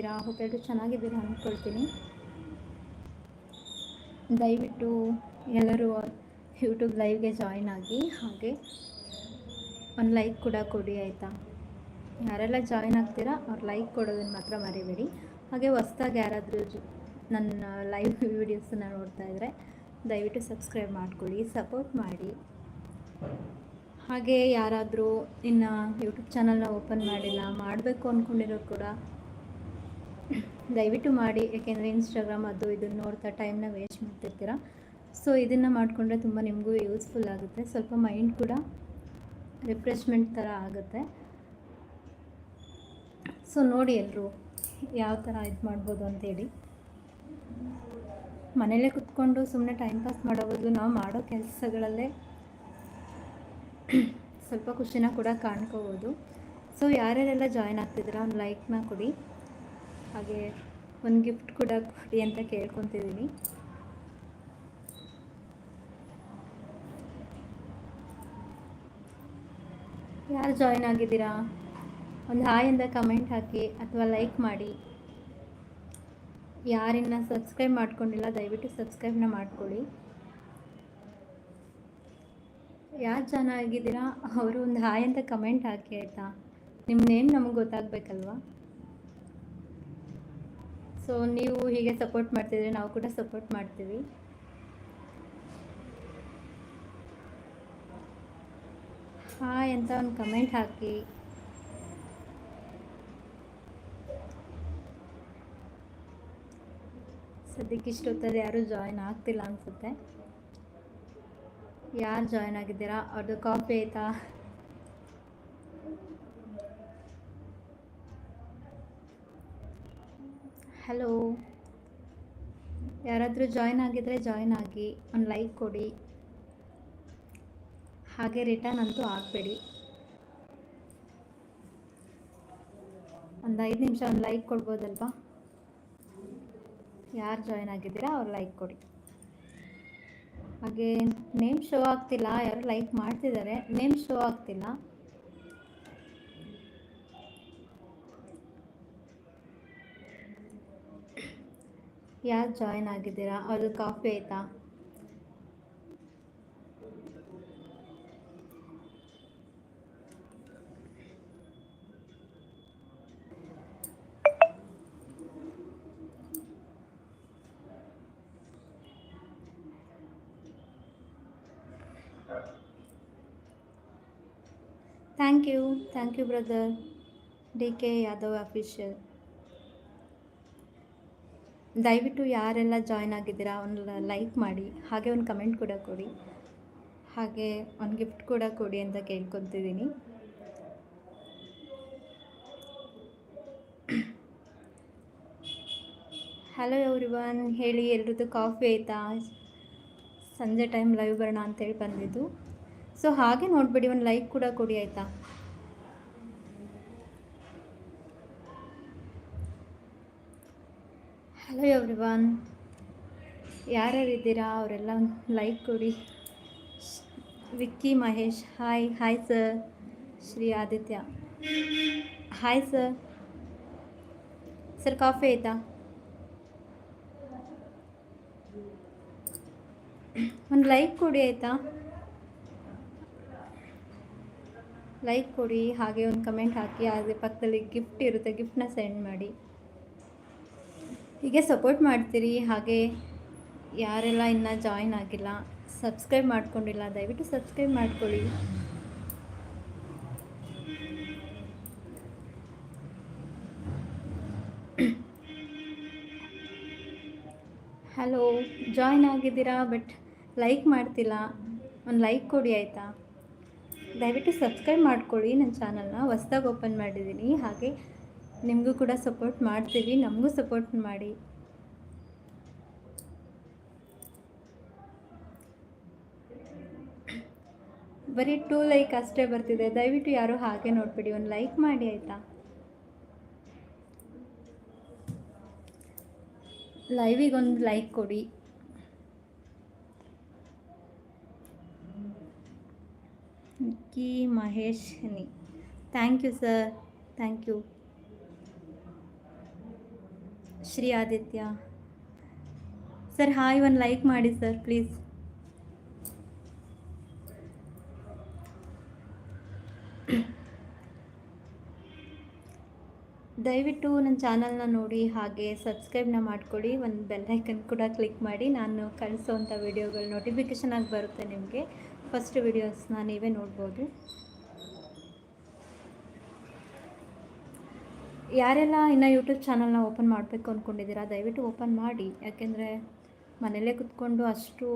ಹೇಗಿದ್ದೀರಾ ಹೋಟೆಲ್ರು ಚೆನ್ನಾಗಿದ್ದೀರಾ ಅಂದ್ಕೊಳ್ತೀನಿ ದಯವಿಟ್ಟು ಎಲ್ಲರೂ ಯೂಟ್ಯೂಬ್ ಲೈವ್ಗೆ ಜಾಯಿನ್ ಆಗಿ ಹಾಗೆ ಒಂದು ಲೈಕ್ ಕೂಡ ಕೊಡಿ ಆಯಿತಾ? ಯಾರೆಲ್ಲ ಜಾಯಿನ್ ಆಗ್ತೀರಾ ಅವ್ರು ಲೈಕ್ ಕೊಡೋದನ್ನು ಮಾತ್ರ ಮರಿಬೇಡಿ. ಹಾಗೆ ಹೊಸ್ದಾಗಿ ಯಾರಾದರೂ ನನ್ನ ಲೈವ್ ವೀಡಿಯೋಸನ್ನು ನೋಡ್ತಾ ಇದ್ದರೆ ದಯವಿಟ್ಟು ಸಬ್ಸ್ಕ್ರೈಬ್ ಮಾಡ್ಕೊಳ್ಳಿ, ಸಪೋರ್ಟ್ ಮಾಡಿ. ಹಾಗೆ ಯಾರಾದರೂ ಇನ್ನು ಯೂಟ್ಯೂಬ್ ಚಾನಲ್ನ ಓಪನ್ ಮಾಡಿಲ್ಲ, ಮಾಡಬೇಕು ಅಂದ್ಕೊಂಡಿರೋರು ಕೂಡ ದಯವಿಟ್ಟು ಮಾಡಿ, ಯಾಕೆಂದರೆ ಇನ್ಸ್ಟಾಗ್ರಾಮ್ ಅದು ಇದನ್ನು ನೋಡ್ತಾ ಟೈಮ್ನ ವೇಸ್ಟ್ ಮಾಡ್ತಿರ್ತೀರ? ಸೊ ಇದನ್ನು ಮಾಡಿಕೊಂಡ್ರೆ ತುಂಬ ನಿಮಗೂ ಯೂಸ್ಫುಲ್ ಆಗುತ್ತೆ. ಸ್ವಲ್ಪ ಮೈಂಡ್ ಕೂಡ ರಿಫ್ರೆಶ್ಮೆಂಟ್ ಥರ ಆಗುತ್ತೆ. ಸೊ ನೋಡಿ ಎಲ್ಲರೂ ಯಾವ ಥರ ಇದು ಮಾಡ್ಬೋದು ಅಂತೇಳಿ. ಮನೇಲೇ ಕುತ್ಕೊಂಡು ಸುಮ್ಮನೆ ಟೈಮ್ ಪಾಸ್ ಮಾಡೋ ಬದಲು ನಾವು ಮಾಡೋ ಕೆಲಸಗಳಲ್ಲೇ ಸ್ವಲ್ಪ ಖುಷಿನ ಕೂಡ ಕಾಣ್ಕೋಬೋದು. ಸೊ ಯಾರ್ಯಾರೆಲ್ಲ ಜಾಯ್ನ್ ಆಗ್ತಿದ್ದೀರಾ ಲೈಕ್ನ ಕೊಡಿ. ಹಾಗೆ ಒಂದು ಗಿಫ್ಟ್ ಕೂಡ ಕೊಡಿ ಅಂತ ಕೇಳ್ಕೊತಿದ್ದೀನಿ. ಯಾರು ಜಾಯ್ನ್ ಆಗಿದ್ದೀರಾ? ಒಂದು ಹಾಯಿಂದ ಕಮೆಂಟ್ ಹಾಕಿ ಅಥವಾ ಲೈಕ್ ಮಾಡಿ. ಯಾರಿನ್ನ ಸಬ್ಸ್ಕ್ರೈಬ್ ಮಾಡ್ಕೊಂಡಿಲ್ಲ, ದಯವಿಟ್ಟು ಸಬ್ಸ್ಕ್ರೈಬ್ನ ಮಾಡ್ಕೊಳ್ಳಿ. ಯಾರು ಚೆನ್ನಾಗಿದ್ದೀರಾ ಅವರು ಒಂದು ಹಾಯ್ ಅಂತ ಕಮೆಂಟ್ ಹಾಕಿ ಆಯಿತಾ? ನಿಮ್ಮ ನೇಮ್ ನಮಗೆ ಗೊತ್ತಾಗಬೇಕಲ್ವಾ? ಸೊ ನೀವು ಹೀಗೆ ಸಪೋರ್ಟ್ ಮಾಡ್ತಿದ್ರೆ ನಾವು ಕೂಡ ಸಪೋರ್ಟ್ ಮಾಡ್ತೀವಿ. ಹಾಯ್ ಅಂತ ಒಂದು ಕಮೆಂಟ್ ಹಾಕಿ. ಸದ್ಯಕ್ಕೆ ಇಷ್ಟೊತ್ತದೆ ಯಾರೂ ಜಾಯ್ನ್ ಆಗ್ತಿಲ್ಲ ಅನಿಸುತ್ತೆ. ಯಾರು ಜಾಯ್ನ್ ಆಗಿದ್ದೀರಾ? ಅವ್ರದ್ದು ಕಾಫಿ ಆಯಿತಾ? ಹಲೋ ಯಾರಾದರೂ ಜಾಯ್ನ್ ಆಗಿದ್ರೆ ಜಾಯ್ನ್ ಆಗಿ, ಒಂದು ಲೈಕ್ ಕೊಡಿ. ಹಾಗೆ ರಿಟರ್ನ್ ಅಂತೂ ಆಗಬೇಡಿ. ಒಂದು ಐದು ನಿಮಿಷ ಒಂದು ಲೈಕ್ ಕೊಡ್ಬೋದಲ್ವಾ? ಯಾರು ಜಾಯ್ನ್ ಆಗಿದ್ದೀರಾ ಅವ್ರು ಲೈಕ್ ಕೊಡಿ. ಹಾಗೆ ನೇಮ್ ಶೋ ಆಗ್ತಿಲ್ಲ, ಯಾರು ಲೈಕ್ ಮಾಡ್ತಿದ್ದಾರೆ ನೇಮ್ ಶೋ ಆಗ್ತಿಲ್ಲ. ಯಾರು ಜಾಯ್ನ್ ಆಗಿದ್ದೀರಾ ಅವ್ರದ್ದು ಕಾಫಿ ಆಯಿತಾ thank you thank you brother D K Yadav official ದಯವಿಟ್ಟು ಯಾರೆಲ್ಲ ಜಾಯ್ನ್ ಆಗಿದ್ದೀರಾ ಒಂದು ಲೈಕ್ ಮಾಡಿ, ಹಾಗೆ ಒಂದು ಕಮೆಂಟ್ ಕೂಡ ಕೊಡಿ. ಹಾಗೆ ಒಂದು ಗಿಫ್ಟ್ ಕೂಡ ಕೊಡಿ ಅಂತ ಕೇಳ್ಕೊತಿದ್ದೀನಿ. ಹಲೋ ಎವ್ರಿವನ್ ಹೇಳಿ ಎಲ್ರದ್ದು ಕಾಫಿ ಆಯಿತಾ? ಸಂಜೆ ಟೈಮ್ ಲೈವ್ ಬರೋಣ ಅಂತೇಳಿ ಬಂದಿದ್ದು. ಸೊ ಹಾಗೆ ನೋಡಿಬಿಡಿ, ಒಂದು ಲೈಕ್ ಕೂಡ ಕೊಡಿ ಆಯಿತಾ? ಹಲೋ ಎವ್ರಿವನ್ ಯಾರ್ಯಾರಿದ್ದೀರಾ? ಅವರೆಲ್ಲ ಲೈಕ್ ಕೊಡಿ. Vicky Mahesh. Hi hi sir Shri Aditya. Hi sir sir coffee ಆಯಿತಾ? ಒಂದು ಲೈಕ್ ಕೊಡಿ ಆಯಿತಾ? ಲೈಕ್ ಕೊಡಿ. ಹಾಗೆ ಒಂದು ಕಮೆಂಟ್ ಹಾಕಿ, ಹಾಗೆ ಪಕ್ಕದಲ್ಲಿ ಗಿಫ್ಟ್ ಇರುತ್ತೆ ಗಿಫ್ಟನ್ನ ಸೆಂಡ್ ಮಾಡಿ. ಹೀಗೆ ಸಪೋರ್ಟ್ ಮಾಡ್ತೀರಿ. ಹಾಗೆ ಯಾರೆಲ್ಲ ಇನ್ನೂ ಜಾಯಿನ್ ಆಗಿಲ್ಲ ಸಬ್ಸ್ಕ್ರೈಬ್ ಮಾಡ್ಕೊಂಡಿಲ್ಲ, ದಯವಿಟ್ಟು ಸಬ್ಸ್ಕ್ರೈಬ್ ಮಾಡ್ಕೊಳ್ಳಿ. ಹಲೋ ಜಾಯಿನ್ ಆಗಿದ್ದೀರಾ ಬಟ್ ಲೈಕ್ ಮಾಡ್ತಿಲ್ಲ. ಒಂದು ಲೈಕ್ ಕೊಡಿ ಆಯಿತಾ? ದಯವಿಟ್ಟು ಸಬ್ಸ್ಕ್ರೈಬ್ ಮಾಡ್ಕೊಳ್ಳಿ. ನನ್ನ ಚಾನಲ್ನ ಹೊಸ್ದಾಗಿ ಓಪನ್ ಮಾಡಿದ್ದೀನಿ. ಹಾಗೆ ನಿಮಗೂ ಕೂಡ ಸಪೋರ್ಟ್ ಮಾಡ್ತೀವಿ, ನಮಗೂ ಸಪೋರ್ಟ್ ಮಾಡಿ. ಬರೀ ಟೂ ಲೈಕ್ ಅಷ್ಟೇ ಬರ್ತಿದೆ, ದಯವಿಟ್ಟು ಯಾರು ಹಾಗೆ ನೋಡ್ಬಿಡಿ, ಒಂದು ಲೈಕ್ ಮಾಡಿ ಆಯಿತಾ? ಲೈವಿಗೆ ಒಂದು ಲೈಕ್ ಕೊಡಿ. Nikki Mahesh thank you sir thank you Shri Aditya. Sir, hi, ಒಂದು ಲೈಕ್ ಮಾಡಿ ಸರ್, ಪ್ಲೀಸ್. ದಯವಿಟ್ಟು ನನ್ನ ಚಾನಲ್ನ ನೋಡಿ, ಹಾಗೆ ಸಬ್ಸ್ಕ್ರೈಬ್ನ ಮಾಡ್ಕೊಳ್ಳಿ. ಒಂದು ಬೆಲ್ಲೈಕನ್ ಕೂಡ ಕ್ಲಿಕ್ ಮಾಡಿ. ನಾನು ಕಳಿಸೋವಂಥ ವಿಡಿಯೋಗಳು ನೋಟಿಫಿಕೇಷನ್ ಆಗಿ ಬರುತ್ತೆ ನಿಮಗೆ. ಫಸ್ಟ್ ವಿಡಿಯೋಸ್ನ ನೀವೇ ನೋಡ್ಬೋದು. ಯಾರೆಲ್ಲ ಇನ್ನು ಯೂಟ್ಯೂಬ್ ಚಾನಲ್ನ ಓಪನ್ ಮಾಡಬೇಕು ಅಂದ್ಕೊಂಡಿದ್ದೀರಾ ದಯವಿಟ್ಟು ಓಪನ್ ಮಾಡಿ. ಯಾಕೆಂದರೆ ಮನೇಲೇ ಕುತ್ಕೊಂಡು ಅಷ್ಟು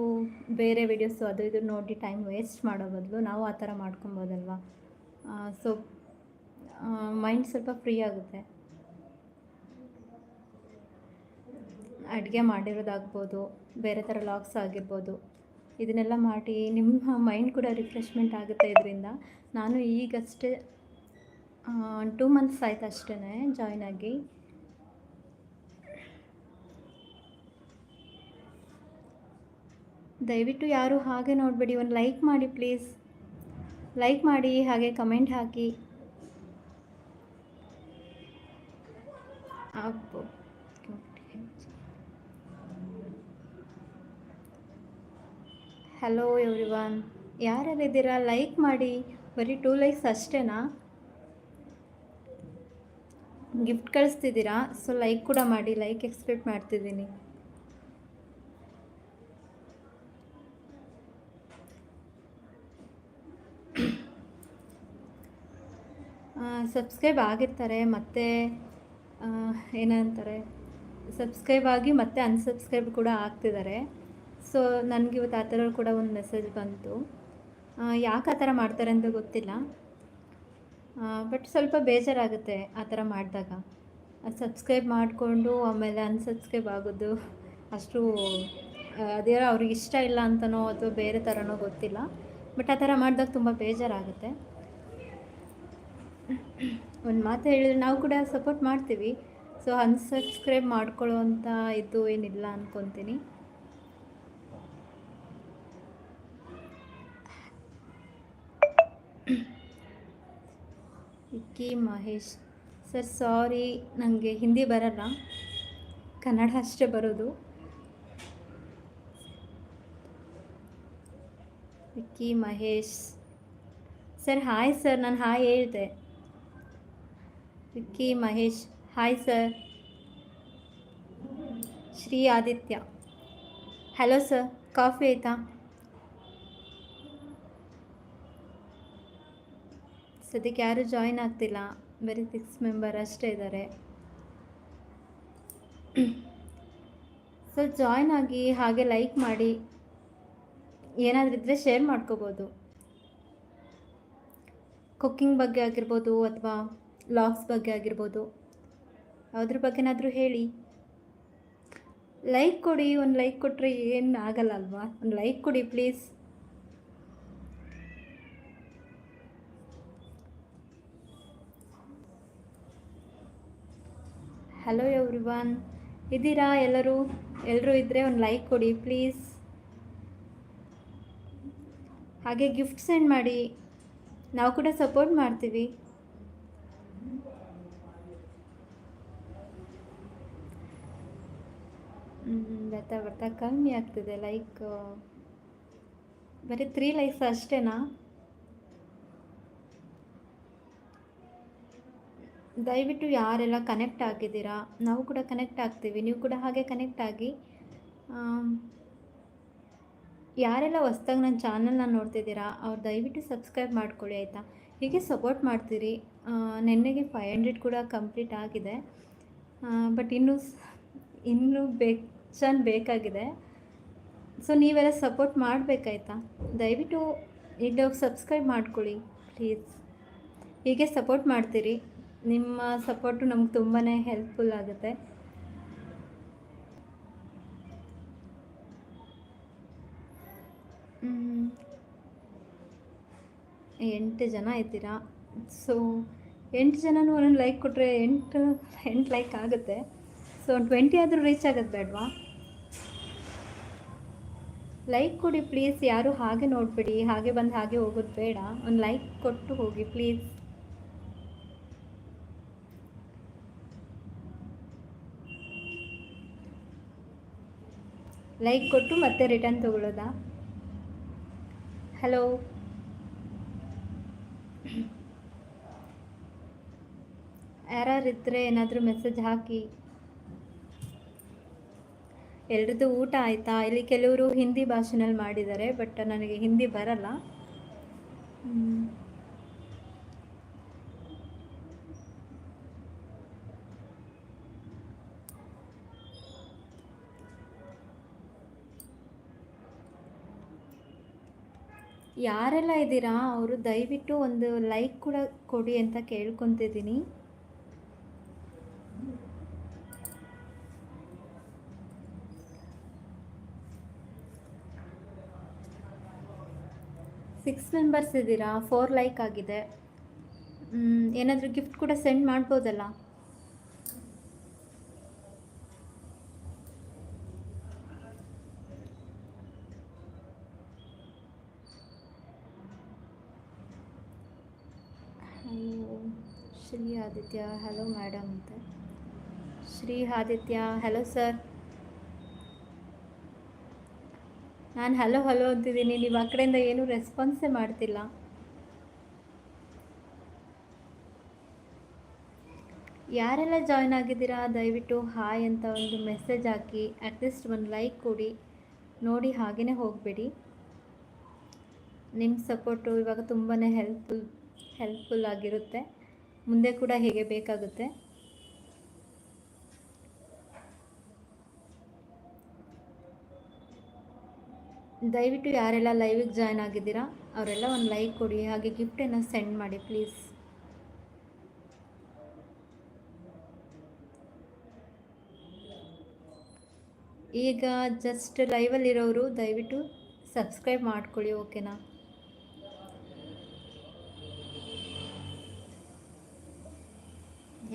ಬೇರೆ ವಿಡಿಯೋಸು ಅದು ಇದು ನೋಡಿ ಟೈಮ್ ವೇಸ್ಟ್ ಮಾಡೋ ಬದಲು ನಾವು ಆ ಥರ ಮಾಡ್ಕೊಬೋದಲ್ವಾ? ಸೊ ಮೈಂಡ್ ಸ್ವಲ್ಪ ಫ್ರೀ ಆಗುತ್ತೆ. ಅಡುಗೆ ಮಾಡಿರೋದಾಗ್ಬೋದು, ಬೇರೆ ಥರ ಲಾಗ್ಸ್ ಆಗಿರ್ಬೋದು, ಇದನ್ನೆಲ್ಲ ಮಾಡಿ ನಿಮ್ಮ ಮೈಂಡ್ ಕೂಡ ರಿಫ್ರೆಶ್ಮೆಂಟ್ ಆಗುತ್ತೆ ಇದರಿಂದ. ನಾನು ಈಗಷ್ಟೇ ಟೂ ಮಂತ್ಸ್ ಆಯ್ತು ಅಷ್ಟೇ ಜಾಯ್ನ್ ಆಗಿ. ದಯವಿಟ್ಟು ಯಾರು ಹಾಗೆ ನೋಡಬೇಡಿ, ಒಂದು ಲೈಕ್ ಮಾಡಿ ಪ್ಲೀಸ್ ಲೈಕ್ ಮಾಡಿ, ಹಾಗೆ ಕಮೆಂಟ್ ಹಾಕಿ. ಹಲೋ ಎವ್ರಿ ಒನ್ ಯಾರ್ಯಾರಿದ್ದೀರಾ? ಲೈಕ್ ಮಾಡಿ, ಬರೀ ಟೂ ಲೈಕ್ಸ್ ಅಷ್ಟೇನಾ? ಗಿಫ್ಟ್ ಕಳಿಸ್ತಿದ್ದೀರಾ? ಸೊ ಲೈಕ್ ಕೂಡ ಮಾಡಿ ಲೈಕ್ ಎಕ್ಸ್ಪೆಕ್ಟ್ ಮಾಡ್ತಿದ್ದೀನಿ. ಸಬ್ಸ್ಕ್ರೈಬ್ ಆಗಿರ್ತಾರೆ, ಮತ್ತು ಏನಂತಾರೆ? ಸಬ್ಸ್ಕ್ರೈಬ್ ಆಗಿ ಮತ್ತೆ ಅನ್ಸಬ್ಸ್ಕ್ರೈಬ್ ಕೂಡ ಆಗ್ತಿದ್ದಾರೆ. ಸೊ ನನಗೆ ಇವತ್ತು ಆ ಥರ ಕೂಡ ಒಂದು ಮೆಸೇಜ್ ಬಂತು. ಯಾಕೆ ಆ ಥರ ಮಾಡ್ತಾರೆ ಅಂತ ಗೊತ್ತಿಲ್ಲ. ಬಟ್ ಸ್ವಲ್ಪ ಬೇಜಾರಾಗುತ್ತೆ ಆ ಥರ ಮಾಡಿದಾಗ. ಸಬ್ಸ್ಕ್ರೈಬ್ ಮಾಡಿಕೊಂಡು ಆಮೇಲೆ ಅನ್ಸಬ್ಸ್ಕ್ರೈಬ್ ಆಗೋದು, ಅಷ್ಟು ಅದೇ ಅವ್ರಿಗೆ ಇಷ್ಟ ಇಲ್ಲ ಅಂತನೋ ಅಥವಾ ಬೇರೆ ಥರನೋ ಗೊತ್ತಿಲ್ಲ. ಬಟ್ ಆ ಥರ ಮಾಡಿದಾಗ ತುಂಬ ಬೇಜಾರಾಗುತ್ತೆ. ಒಂದು ಮಾತು ಹೇಳಿದ್ರೆ ನಾವು ಕೂಡ ಸಪೋರ್ಟ್ ಮಾಡ್ತೀವಿ. ಸೊ ಅನ್ಸಬ್ಸ್ಕ್ರೈಬ್ ಮಾಡ್ಕೊಳ್ಳೋ ಅಂತ ಇದು ಏನಿಲ್ಲ ಅಂದ್ಕೊತೀನಿ ವಿಕ್ಕಿ ಮಹೇಶ್. ಸರ್, ಸಾರಿ ನನಗೆ ಹಿಂದಿ ಬರಲ್ಲ. ಕನ್ನಡ ಅಷ್ಟೇ ಬರೋದು. Vicky Mahesh. Sir, hi sir, ನಾನು ಹಾಯ್ ಹೇಳಿದೆ. Vicky Mahesh, hi sir. Shri Aditya. Hello sir, coffee ಆಯಿತಾ? ಸದ್ಯಕ್ಕೆ ಯಾರೂ ಜಾಯಿನ್ ಆಗ್ತಿಲ್ಲ. ಬರೀ ಸಿಕ್ಸ್ ಮೆಂಬರ್ ಅಷ್ಟೇ ಇದ್ದಾರೆ ಸೊ ಜಾಯ್ನ್ ಆಗಿ ಹಾಗೆ ಲೈಕ್ ಮಾಡಿ, ಏನಾದರೂ ಇದ್ದರೆ ಶೇರ್ ಮಾಡ್ಕೋಬೋದು. ಕುಕ್ಕಿಂಗ್ ಬಗ್ಗೆ ಆಗಿರ್ಬೋದು ಅಥವಾ ಲಾಗ್ಸ್ ಬಗ್ಗೆ ಆಗಿರ್ಬೋದು. ಯಾವುದ್ರ ಬಗ್ಗೆನಾದರೂ ಹೇಳಿ. ಲೈಕ್ ಕೊಡಿ, ಒಂದು ಲೈಕ್ ಕೊಟ್ಟರೆ ಏನು ಆಗಲ್ಲ ಅಲ್ವಾ? ಒಂದು ಲೈಕ್ ಕೊಡಿ ಪ್ಲೀಸ್ ಹಲೋ ಎವ್ರಿ ಒನ್ ಇದ್ದೀರಾ ಎಲ್ಲರೂ? ಎಲ್ಲರೂ ಇದ್ದರೆ ಒಂದು ಲೈಕ್ ಕೊಡಿ ಪ್ಲೀಸ್ ಹಾಗೆ ಗಿಫ್ಟ್ ಸೆಂಡ್ ಮಾಡಿ. ನಾವು ಕೂಡ ಸಪೋರ್ಟ್ ಮಾಡ್ತೀವಿ. ಬರ್ತಾ ಬರ್ತಾ ಕಮ್ಮಿ ಆಗ್ತಿದೆ ಲೈಕ್ ಬರೀ ತ್ರೀ ಲೈಕ್ಸ್ ಅಷ್ಟೇನಾ? ದಯವಿಟ್ಟು ಯಾರೆಲ್ಲ ಕನೆಕ್ಟ್ ಆಗಿದ್ದೀರಾ? ನಾವು ಕೂಡ ಕನೆಕ್ಟ್ ಆಗ್ತೀವಿ. ನೀವು ಕೂಡ ಹಾಗೆ ಕನೆಕ್ಟ್ ಆಗಿ ಯಾರೆಲ್ಲ ಹೊಸ್ದಾಗಿ ನನ್ನ ಚಾನಲ್ನ ನೋಡ್ತಿದ್ದೀರಾ, ಅವ್ರು ದಯವಿಟ್ಟು ಸಬ್ಸ್ಕ್ರೈಬ್ ಮಾಡ್ಕೊಳ್ಳಿ, ಆಯಿತಾ? ಹೀಗೆ ಸಪೋರ್ಟ್ ಮಾಡ್ತೀರಿ. ನೆನ್ನೆಗೆ ಫೈವ್ ಹಂಡ್ರೆಡ್ ಕೂಡ ಕಂಪ್ಲೀಟ್ ಆಗಿದೆ. ಬಟ್ ಇನ್ನೂ ಇನ್ನೂ ಬೇಕು, ಚೆಂದ ಬೇಕಾಗಿದೆ. ಸೊ ನೀವೆಲ್ಲ ಸಪೋರ್ಟ್ ಮಾಡಬೇಕಾಯ್ತಾ ದಯವಿಟ್ಟು ಈಗ ಸಬ್ಸ್ಕ್ರೈಬ್ ಮಾಡ್ಕೊಳ್ಳಿ ಪ್ಲೀಸ್ ಹೀಗೆ ಸಪೋರ್ಟ್ ಮಾಡ್ತೀರಿ. ನಿಮ್ಮ ಸಪೋರ್ಟು ನಮ್ಗೆ ತುಂಬಾ ಹೆಲ್ಪ್ಫುಲ್ ಆಗುತ್ತೆ. ಎಂಟು ಜನ ಇದ್ದೀರಾ? ಸೊ ಎಂಟು ಜನನೂ ಒಂದೊಂದು ಲೈಕ್ ಕೊಟ್ಟರೆ ಎಂಟು ಎಂಟು ಲೈಕ್ ಆಗುತ್ತೆ. ಸೊ ಟ್ವೆಂಟಿ ಆದರೂ ರೀಚ್ ಆಗೋದು ಬೇಡವಾ ಲೈಕ್ ಕೊಡಿ ಪ್ಲೀಸ್ ಯಾರು ಹಾಗೆ ನೋಡಬೇಡಿ, ಹಾಗೆ ಬಂದು ಹಾಗೆ ಹೋಗೋದು ಬೇಡ. ಒಂದು ಲೈಕ್ ಕೊಟ್ಟು ಹೋಗಿ ಪ್ಲೀಸ್ ಲೈಕ್ ಕೊಟ್ಟು ಮತ್ತೆ ರಿಟರ್ನ್ ತೊಗೊಳ್ಳೋದಾ ಹಲೋ ಇದ್ರೆ ಏನಾದರೂ ಮೆಸೇಜ್ ಹಾಕಿ. ಎಲ್ರದ್ದು ಊಟ ಆಯಿತಾ? ಇಲ್ಲಿ ಕೆಲವರು ಹಿಂದಿ ಭಾಷೆನಲ್ಲಿ ಮಾಡಿದ್ದಾರೆ ಬಟ್ ನನಗೆ ಹಿಂದಿ ಬರಲ್ಲ. ಯಾರೆಲ್ಲ ಇದ್ದೀರಾ? ಅವರು ದಯವಿಟ್ಟು ಒಂದು ಲೈಕ್ ಕೂಡ ಕೊಡಿ ಅಂತ ಕೇಳ್ಕೊತಿದ್ದೀನಿ. ಸಿಕ್ಸ್ ಮೆಂಬರ್ಸ್ ಇದ್ದೀರಾ? ಫೋರ್ ಲೈಕ್ ಆಗಿದೆ. ಏನಾದರೂ ಗಿಫ್ಟ್ ಕೂಡ ಸೆಂಡ್ ಮಾಡ್ಬೋದಲ್ಲ hello Shri Aditya hello madam ಅಂತ. ಶ್ರೀ ಆದಿತ್ಯ ಹಲೋ ಸರ್ ನಾನು ಹಲೋ ಹಲೋ ಅಂತಿದ್ದೀನಿ. ನೀವು ಆ ಕಡೆಯಿಂದ ಏನೂ ರೆಸ್ಪಾನ್ಸೇ ಮಾಡ್ತಿಲ್ಲ. ಯಾರೆಲ್ಲ ಜಾಯ್ನ್ ಆಗಿದ್ದೀರಾ? ದಯವಿಟ್ಟು ಹಾಯ್ ಅಂತ ಒಂದು ಮೆಸೇಜ್ ಹಾಕಿ. ಅಟ್ಲೀಸ್ಟ್ ಒಂದು ಲೈಕ್ ಕೊಡಿ. ನೋಡಿ ಹಾಗೇ ಹೋಗಬೇಡಿ. ನಿಮ್ಮ ಸಪೋರ್ಟು ಇವಾಗ ತುಂಬಾ ಹೆಲ್ಪ್ಫುಲ್ ಹೆಲ್ಪ್ಫುಲ್ ಆಗಿರುತ್ತೆ. ಮುಂದೆ ಕೂಡ ಹೇಗೆ ಬೇಕಾಗುತ್ತೆ? ದಯವಿಟ್ಟು ಯಾರೆಲ್ಲ ಲೈವಿಗೆ ಜಾಯ್ನ್ ಆಗಿದ್ದೀರಾ, ಅವರೆಲ್ಲ ಒಂದು ಲೈಕ್ ಕೊಡಿ, ಹಾಗೆ ಗಿಫ್ಟನ್ನು ಸೆಂಡ್ ಮಾಡಿ ಪ್ಲೀಸ್ ಈಗ ಜಸ್ಟ್ ಲೈವಲ್ಲಿರೋರು ದಯವಿಟ್ಟು ಸಬ್ಸ್ಕ್ರೈಬ್ ಮಾಡ್ಕೊಳ್ಳಿ ಓಕೆನಾ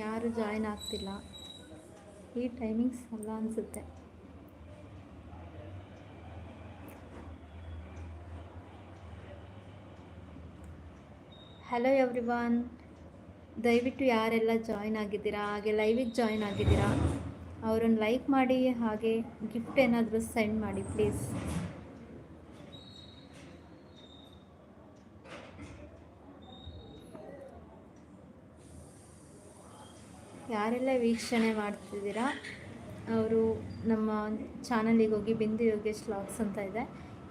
ಯಾರು ಜಾಯ್ನ್ ಆಗ್ತಿಲ್ಲ. ಈ ಟೈಮಿಂಗ್ಸ್ ಅಲ್ಲ ಅನಿಸುತ್ತೆ. ಹಲೋ ಎವ್ರಿವಾನ್ ದಯವಿಟ್ಟು ಯಾರೆಲ್ಲ ಜಾಯ್ನ್ ಆಗಿದ್ದೀರಾ? ಹಾಗೆ ಲೈವಿಗೆ ಜಾಯ್ನ್ ಆಗಿದ್ದೀರಾ? ಅವರನ್ನು ಲೈಕ್ ಮಾಡಿ, ಹಾಗೆ ಗಿಫ್ಟ್ ಏನಾದರೂ ಸೆಂಡ್ ಮಾಡಿ ಪ್ಲೀಸ್ ಯಾರೆಲ್ಲ ವೀಕ್ಷಣೆ ಮಾಡ್ತಿದ್ದೀರಾ, ಅವರು ನಮ್ಮ ಚಾನಲಿಗೆ ಹೋಗಿ ಬಿಂದು ಯೋಗೇಶ್ ವ್ಲಾಗ್ಸ್ ಅಂತ ಇದೆ.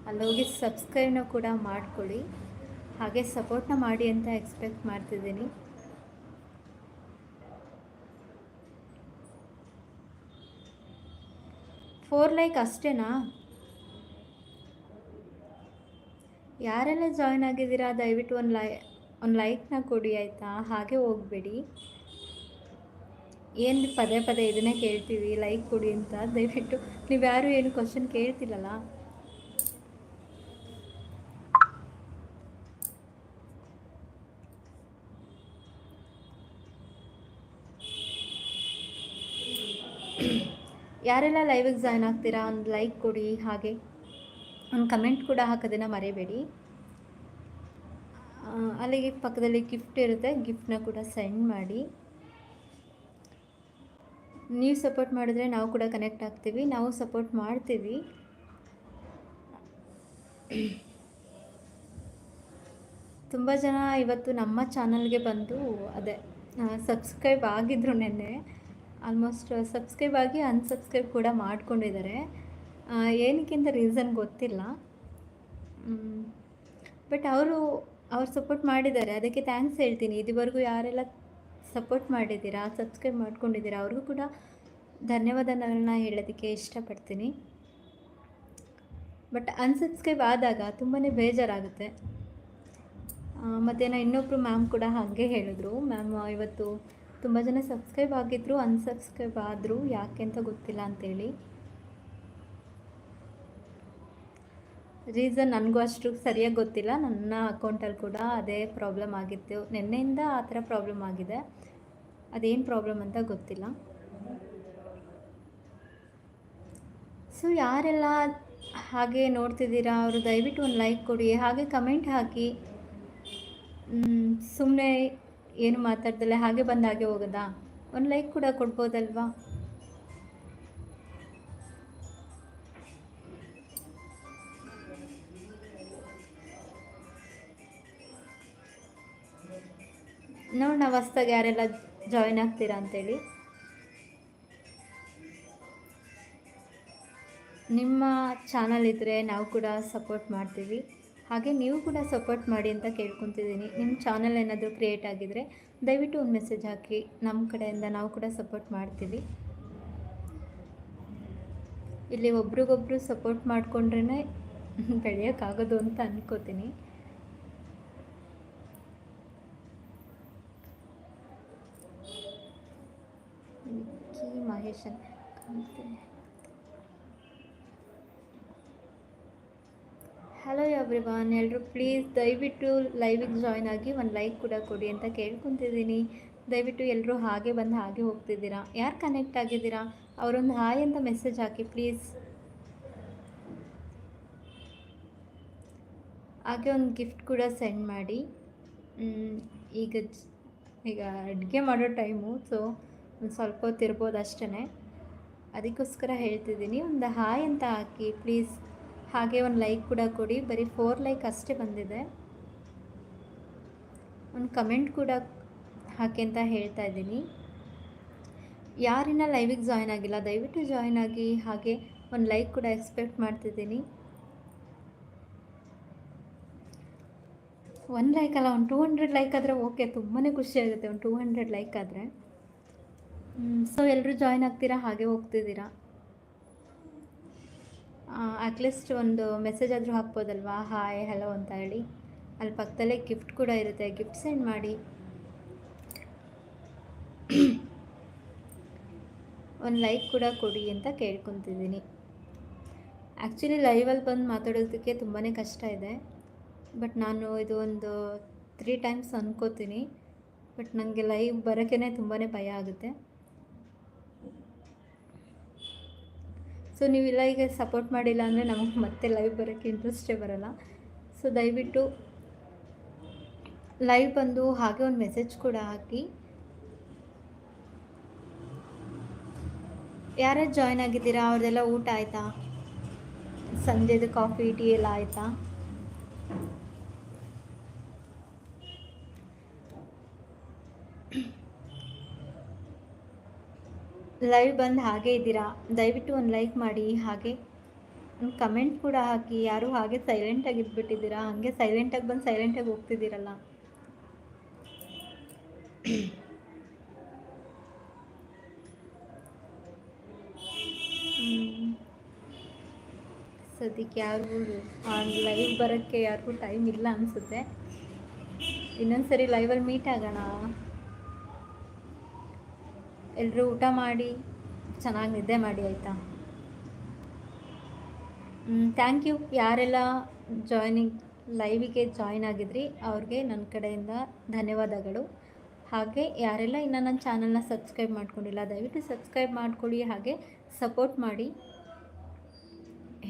ಅಲ್ಲಿ ಹೋಗಿ ಸಬ್ಸ್ಕ್ರೈಬ್ನ ಕೂಡ ಮಾಡ್ಕೊಳ್ಳಿ. ಹಾಗೆ ಸಪೋರ್ಟ್ನ ಮಾಡಿ ಅಂತ ಎಕ್ಸ್ಪೆಕ್ಟ್ ಮಾಡ್ತಿದ್ದೀನಿ. ಫೋರ್ ಲೈಕ್ ಅಷ್ಟೇನಾ? ಯಾರೆಲ್ಲ ಜಾಯ್ನ್ ಆಗಿದ್ದೀರಾ, ದಯವಿಟ್ಟು ಒಂದು ಲೈ ಒಂದು ಲೈಕ್ನ ಕೊಡಿ ಆಯಿತಾ? ಹಾಗೆ ಹೋಗಬೇಡಿ. ಏನು ಪದೇ ಪದೇ ಇದನ್ನೇ ಕೇಳ್ತೀವಿ ಲೈಕ್ ಕೊಡಿ ಅಂತ. ದಯವಿಟ್ಟು ನೀವು ಯಾರು ಏನು ಕ್ವಶನ್ ಕೇಳ್ತಿಲ್ಲಲ್ಲ? ಯಾರೆಲ್ಲ ಲೈವಿಗೆ ಜಾಯ್ನ್ ಆಗ್ತೀರಾ? ಒಂದು ಲೈಕ್ ಕೊಡಿ, ಹಾಗೆ. ಒಂದು ಕಮೆಂಟ್ ಕೂಡ ಹಾಕೋದನ್ನು ಮರೆಯಬೇಡಿ ಅಲ್ಲಿಗೆ ಪಕ್ಕದಲ್ಲಿ ಗಿಫ್ಟ್ ಇರುತ್ತೆ ಗಿಫ್ಟನ್ನ ಕೂಡ ಸೆಂಡ್ ಮಾಡಿ. ನೀವು ಸಪೋರ್ಟ್ ಮಾಡಿದ್ರೆ ನಾವು ಕೂಡ ಕನೆಕ್ಟ್ ಆಗ್ತೀವಿ, ನಾವು ಸಪೋರ್ಟ್ ಮಾಡ್ತೀವಿ. ತುಂಬ ಜನ ಇವತ್ತು ನಮ್ಮ ಚಾನಲ್ಗೆ ಬಂದು ಅದೇ ಸಬ್ಸ್ಕ್ರೈಬ್ ಆಗಿದ್ರು ನೆನ್ನೆ. ಆಲ್ಮೋಸ್ಟ್ ಸಬ್ಸ್ಕ್ರೈಬ್ ಆಗಿ ಅನ್ಸಬ್ಸ್ಕ್ರೈಬ್ ಕೂಡ ಮಾಡ್ಕೊಂಡಿದ್ದಾರೆ. ಏನಕ್ಕಿಂತ ರೀಸನ್ ಗೊತ್ತಿಲ್ಲ. ಬಟ್ ಅವರು, ಅವ್ರು ಸಪೋರ್ಟ್ ಮಾಡಿದ್ದಾರೆ. ಅದಕ್ಕೆ ಥ್ಯಾಂಕ್ಸ್ ಹೇಳ್ತೀನಿ. ಇದುವರೆಗೂ ಯಾರೆಲ್ಲ ಸಪೋರ್ಟ್ ಮಾಡಿದ್ದೀರಾ, ಸಬ್ಸ್ಕ್ರೈಬ್ ಮಾಡ್ಕೊಂಡಿದ್ದೀರಾ, ಅವ್ರಿಗೂ ಕೂಡ ಧನ್ಯವಾದಗಳನ್ನ ಹೇಳೋದಕ್ಕೆ ಇಷ್ಟಪಡ್ತೀನಿ. ಬಟ್ ಅನ್ಸಬ್ಸ್ಕ್ರೈಬ್ ಆದಾಗ ತುಂಬಾ ಬೇಜಾರಾಗುತ್ತೆ. ಮತ್ತು ಇನ್ನೊಬ್ಬರು ಮ್ಯಾಮ್ ಕೂಡ ಹಾಗೆ ಹೇಳಿದ್ರು. ಮ್ಯಾಮ್, ಇವತ್ತು ತುಂಬ ಜನ ಸಬ್ಸ್ಕ್ರೈಬ್ ಆಗಿದ್ರು, ಅನ್ಸಬ್ಸ್ಕ್ರೈಬ್ ಆದರು ಯಾಕೆ ಅಂತ ಗೊತ್ತಿಲ್ಲ ಅಂತೇಳಿ. ರೀಸನ್ ನನಗೂ ಅಷ್ಟು ಸರಿಯಾಗಿ ಗೊತ್ತಿಲ್ಲ. ನನ್ನ ಅಕೌಂಟಲ್ಲಿ ಕೂಡ ಅದೇ ಪ್ರಾಬ್ಲಮ್ ಆಗಿತ್ತು. ನಿನ್ನೆಯಿಂದ ಆ ಥರ ಪ್ರಾಬ್ಲಮ್ ಆಗಿದೆ. ಅದೇನು ಪ್ರಾಬ್ಲಮ್ ಅಂತ ಗೊತ್ತಿಲ್ಲ. ಸೊ ಯಾರೆಲ್ಲ ಹಾಗೆ ನೋಡ್ತಿದ್ದೀರಾ, ಅವರು ದಯವಿಟ್ಟು ಒಂದು ಲೈಕ್ ಕೊಡಿ. ಹಾಗೆ ಕಮೆಂಟ್ ಹಾಕಿ. ಸುಮ್ಮನೆ ಏನು ಮಾತಾಡ್ದಲ್ಲ ಹಾಗೆ ಬಂದ ಹಾಗೆ ಹೋಗೋದಾ? ಒಂದು ಲೈಕ್ ಕೂಡ ಕೊಡ್ಬೋದಲ್ವಾ? ನೋಡೋಣ, ಹೊಸ್ದಾಗಿ ಯಾರೆಲ್ಲ ಜಾಯಿನ್ ಆಗ್ತೀರಾ ಅಂತೇಳಿ. ನಿಮ್ಮ ಚಾನಲ್ ಇದ್ದರೆ ನಾವು ಕೂಡ ಸಪೋರ್ಟ್ ಮಾಡ್ತೀವಿ. ಹಾಗೆ ನೀವು ಕೂಡ ಸಪೋರ್ಟ್ ಮಾಡಿ ಅಂತ ಕೇಳ್ಕೊತಿದ್ದೀನಿ. ನಿಮ್ಮ ಚಾನಲ್ ಏನಾದರೂ ಕ್ರಿಯೇಟ್ ಆಗಿದರೆ ದಯವಿಟ್ಟು ಒಂದು ಮೆಸೇಜ್ ಹಾಕಿ. ನಮ್ಮ ಕಡೆಯಿಂದ ನಾವು ಕೂಡ ಸಪೋರ್ಟ್ ಮಾಡ್ತೀವಿ. ಇಲ್ಲಿ ಒಬ್ರಿಗೊಬ್ರು ಸಪೋರ್ಟ್ ಮಾಡಿಕೊಂಡ್ರೇ ಬೆಳೆಯೋಕ್ಕಾಗೋದು ಅಂತ ಅನ್ಕೋತೀನಿ. ಮಹೇಶನ್ ಹಲೋ ಎವ್ರಿವಾನ್ ಎಲ್ಲರೂ ಪ್ಲೀಸ್ ದಯವಿಟ್ಟು ಲೈವಿಗೆ ಜಾಯ್ನ್ ಆಗಿ ಒಂದು ಲೈಕ್ ಕೂಡ ಕೊಡಿ ಅಂತ ಕೇಳ್ಕೊತಿದ್ದೀನಿ. ದಯವಿಟ್ಟು ಎಲ್ಲರೂ ಹಾಗೆ ಬಂದು ಹಾಗೆ ಹೋಗ್ತಿದ್ದೀರಾ? ಯಾರು ಕನೆಕ್ಟ್ ಆಗಿದ್ದೀರಾ? ಅವರೊಂದು ಹಾಯ್ ಅಂತ ಮೆಸೇಜ್ ಹಾಕಿ ಪ್ಲೀಸ್ ಹಾಗೆ ಒಂದು ಗಿಫ್ಟ್ ಕೂಡ ಸೆಂಡ್ ಮಾಡಿ. ಈಗ ಈಗ ಅಡುಗೆ ಮಾಡೋ ಟೈಮು ಸೊ ಒಂದು ಸ್ವಲ್ಪ ಹೊತ್ತು ಇರ್ಬೋದು ಅಷ್ಟೇ ಅದಕ್ಕೋಸ್ಕರ ಹೇಳ್ತಿದ್ದೀನಿ, ಒಂದು ಹಾಯ್ ಅಂತ ಹಾಕಿ, ಪ್ಲೀಸ್ ಹಾಗೆ ಒಂದು ಲೈಕ್ ಕೂಡ ಕೊಡಿ. ಬರೀ ಫೋರ್ ಲೈಕ್ ಅಷ್ಟೇ ಬಂದಿದೆ. ಒಂದು ಕಮೆಂಟ್ ಕೂಡ ಹಾಕಿ ಅಂತ ಹೇಳ್ತಾ ಇದ್ದೀನಿ. ಯಾರಿನ ಲೈವಿಗೆ ಜಾಯ್ನ್ ಆಗಿಲ್ಲ, ದಯವಿಟ್ಟು ಜಾಯ್ನ್ ಆಗಿ ಹಾಗೆ ಒಂದು ಲೈಕ್ ಕೂಡ ಎಕ್ಸ್ಪೆಕ್ಟ್ ಮಾಡ್ತಿದ್ದೀನಿ. ಒನ್ ಲೈಕ್ ಅಲ್ಲ, ಒಂದು ಟೂ ಹಂಡ್ರೆಡ್ ಲೈಕ್ ಆದರೆ ಓಕೆ ತುಂಬಾ ಖುಷಿ ಆಗುತ್ತೆ ಒಂದು ಟೂ ಹಂಡ್ರೆಡ್ ಲೈಕ್ ಆದರೆ. ಸೊ ಎಲ್ಲರೂ ಜಾಯ್ನ್ ಆಗ್ತೀರಾ? ಹಾಗೆ ಹೋಗ್ತಿದ್ದೀರಾ? ಅಟ್ಲೀಸ್ಟ್ ಒಂದು ಮೆಸೇಜ್ ಆದರೂ ಹಾಕ್ಬೋದಲ್ವಾ? ಹಾಯ್ ಹಲೋ ಅಂತ ಹೇಳಿ. ಅಲ್ಲಿ ಪಕ್ಕದಲ್ಲೇ ಗಿಫ್ಟ್ ಕೂಡ ಇರುತ್ತೆ. ಗಿಫ್ಟ್ ಸೆಂಡ್ ಮಾಡಿ. ಒಂದು ಲೈಕ್ ಕೂಡ ಕೊಡಿ ಅಂತ ಕೇಳ್ಕೊತಿದ್ದೀನಿ. ಆ್ಯಕ್ಚುಲಿ ಲೈವಲ್ಲಿ ಬಂದು ಮಾತಾಡೋದಕ್ಕೆ ತುಂಬಾ ಕಷ್ಟ ಇದೆ. ಬಟ್ ನಾನು ಇದು ಒಂದು ತ್ರೀ ಟೈಮ್ಸ್ ಅಂದ್ಕೋತೀನಿ ಬಟ್ ನನಗೆ ಲೈವ್ ಬರೋಕ್ಕೇ ತುಂಬಾ ಭಯ ಆಗುತ್ತೆ. ಸೊ ನೀವೆಲ್ಲ, ಈಗ ಸಪೋರ್ಟ್ ಮಾಡಿಲ್ಲ ಅಂದರೆ ನಮಗೆ ಮತ್ತೆ ಲೈವ್ ಬರೋಕ್ಕೆ ಇಂಟ್ರೆಸ್ಟೇ ಬರಲ್ಲ. ಸೊ ದಯವಿಟ್ಟು ಲೈವ್ ಬಂದು ಹಾಗೆ ಒಂದು ಮೆಸೇಜ್ ಕೂಡ ಹಾಕಿ. ಯಾರ್ಯಾರು ಜಾಯ್ನ್ ಆಗಿದ್ದೀರಾ? ಅವ್ರದ್ದೆಲ್ಲ ಊಟ ಆಯಿತಾ? ಸಂಜೆದು ಕಾಫಿ ಟೀ ಎಲ್ಲ ಆಯಿತಾ? ಲೈವ್ ಬಂದು ಹಾಗೆ ಇದ್ದೀರಾ? ದಯವಿಟ್ಟು ಒಂದು ಲೈಕ್ ಮಾಡಿ, ಹಾಗೆ ಒಂದು ಕಮೆಂಟ್ ಕೂಡ ಹಾಕಿ. ಯಾರು ಹಾಗೆ ಸೈಲೆಂಟಾಗಿ ಇದ್ಬಿಟ್ಟಿದ್ದೀರಾ? ಹಾಗೆ ಸೈಲೆಂಟಾಗಿ ಬಂದು ಸೈಲೆಂಟಾಗಿ ಹೋಗ್ತಿದ್ದೀರಲ್ಲ. ಸದ್ಯಕ್ಕೆ ಯಾರಿಗೂ ಲೈವ್ ಬರೋಕ್ಕೆ ಯಾರಿಗೂ ಟೈಮ್ ಇಲ್ಲ ಅನಿಸುತ್ತೆ. ಇನ್ನೊಂದ್ಸರಿ ಲೈವಲ್ಲಿ ಮೀಟ್ ಆಗೋಣ. ಎಲ್ಲರೂ ಊಟ ಮಾಡಿ, ಚೆನ್ನಾಗಿ ನಿದ್ದೆ ಮಾಡಿ, ಆಯಿತಾ? ಥ್ಯಾಂಕ್ ಯು ಯಾರೆಲ್ಲ ಜಾಯ್ನಿಂಗ್ ಲೈವಿಗೆ ಜಾಯ್ನ್ ಆಗಿದ್ರಿ, ಅವ್ರಿಗೆ ನನ್ನ ಕಡೆಯಿಂದ ಧನ್ಯವಾದಗಳು. ಹಾಗೆ ಯಾರೆಲ್ಲ ಇನ್ನು ನನ್ನ ಚಾನಲ್ನ ಸಬ್ಸ್ಕ್ರೈಬ್ ಮಾಡ್ಕೊಂಡಿಲ್ಲ, ದಯವಿಟ್ಟು ಸಬ್ಸ್ಕ್ರೈಬ್ ಮಾಡ್ಕೊಳ್ಳಿ, ಹಾಗೆ ಸಪೋರ್ಟ್ ಮಾಡಿ.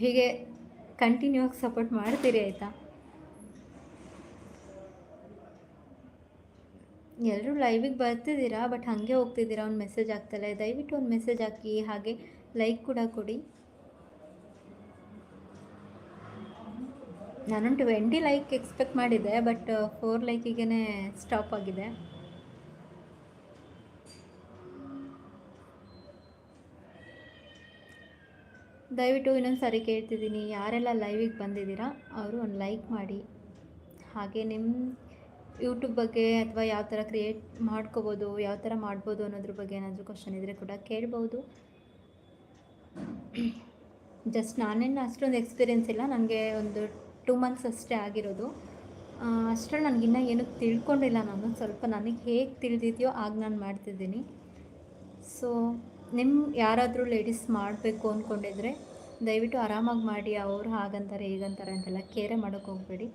ಹೀಗೆ ಕಂಟಿನ್ಯೂ ಆಗಿ ಸಪೋರ್ಟ್ ಮಾಡ್ತೀರಿ, ಆಯಿತಾ? ಎಲ್ಲರೂ ಲೈವಿಗೆ ಬರ್ತಿದ್ದೀರಾ? ಬಟ್ ಹಾಗೆ ಹೋಗ್ತಿದ್ದೀರಾ? ಒಂದು ಮೆಸೇಜ್ ಆಗ್ತಲ್ಲ ದಯವಿಟ್ಟು ಒಂದು ಮೆಸೇಜ್ ಹಾಕಿ. ಹಾಗೆ ಲೈಕ್ ಕೂಡ ಕೊಡಿ. ನಾನೊಂದು ಟ್ವೆಂಟಿ ಲೈಕ್ ಎಕ್ಸ್ಪೆಕ್ಟ್ ಮಾಡಿದ್ದೆ ಬಟ್ ಫೋರ್ ಲೈಕಿಗೆ ಸ್ಟಾಪ್ ಆಗಿದೆ. ದಯವಿಟ್ಟು ಇನ್ನೊಂದು ಸಾರಿ ಕೇಳ್ತಿದ್ದೀನಿ. ಯಾರೆಲ್ಲ ಲೈವಿಗೆ ಬಂದಿದ್ದೀರಾ, ಅವರು ಒಂದು ಲೈಕ್ ಮಾಡಿ. ಹಾಗೆ ನಿಮ್ಮ ಯೂಟ್ಯೂಬ್ ಬಗ್ಗೆ ಅಥವಾ ಯಾವ ಥರ ಕ್ರಿಯೇಟ್ ಮಾಡ್ಕೋಬೋದು, ಯಾವ ಥರ ಮಾಡ್ಬೋದು ಅನ್ನೋದ್ರ ಬಗ್ಗೆ ಏನಾದರೂ ಕ್ವಶನ್ ಇದ್ದರೆ ಕೂಡ ಕೇಳ್ಬೋದು. ಜಸ್ಟ್ ನಾನೇನು ಅಷ್ಟೊಂದು ಎಕ್ಸ್ಪೀರಿಯೆನ್ಸ್ ಇಲ್ಲ, ನನಗೆ ಒಂದು ಟೂ ಮಂತ್ಸ್ ಅಷ್ಟೇ ಆಗಿರೋದು. ಅಷ್ಟರಲ್ಲಿ ನನಗಿನ್ನೂ ಏನೂ ತಿಳ್ಕೊಂಡಿಲ್ಲ ನಾನು, ಸ್ವಲ್ಪ ನನಗೆ ಹೇಗೆ ತಿಳಿದಿದೆಯೋ ಆಗ ನಾನು ಮಾಡ್ತಿದ್ದೀನಿ. ಸೊ ನಿಮ್ಮ ಯಾರಾದರೂ ಲೇಡೀಸ್ ಮಾಡಬೇಕು ಅಂದ್ಕೊಂಡಿದ್ರೆ ದಯವಿಟ್ಟು ಆರಾಮಾಗಿ ಮಾಡಿ, ಅವರು ಹಾಗಂತಾರೆ, ಹೀಗಂತಾರೆ ಅಂತೆಲ್ಲ ಕೇರೆ ಮಾಡೋಕ್ಕೆ ಹೋಗಬೇಡಿ.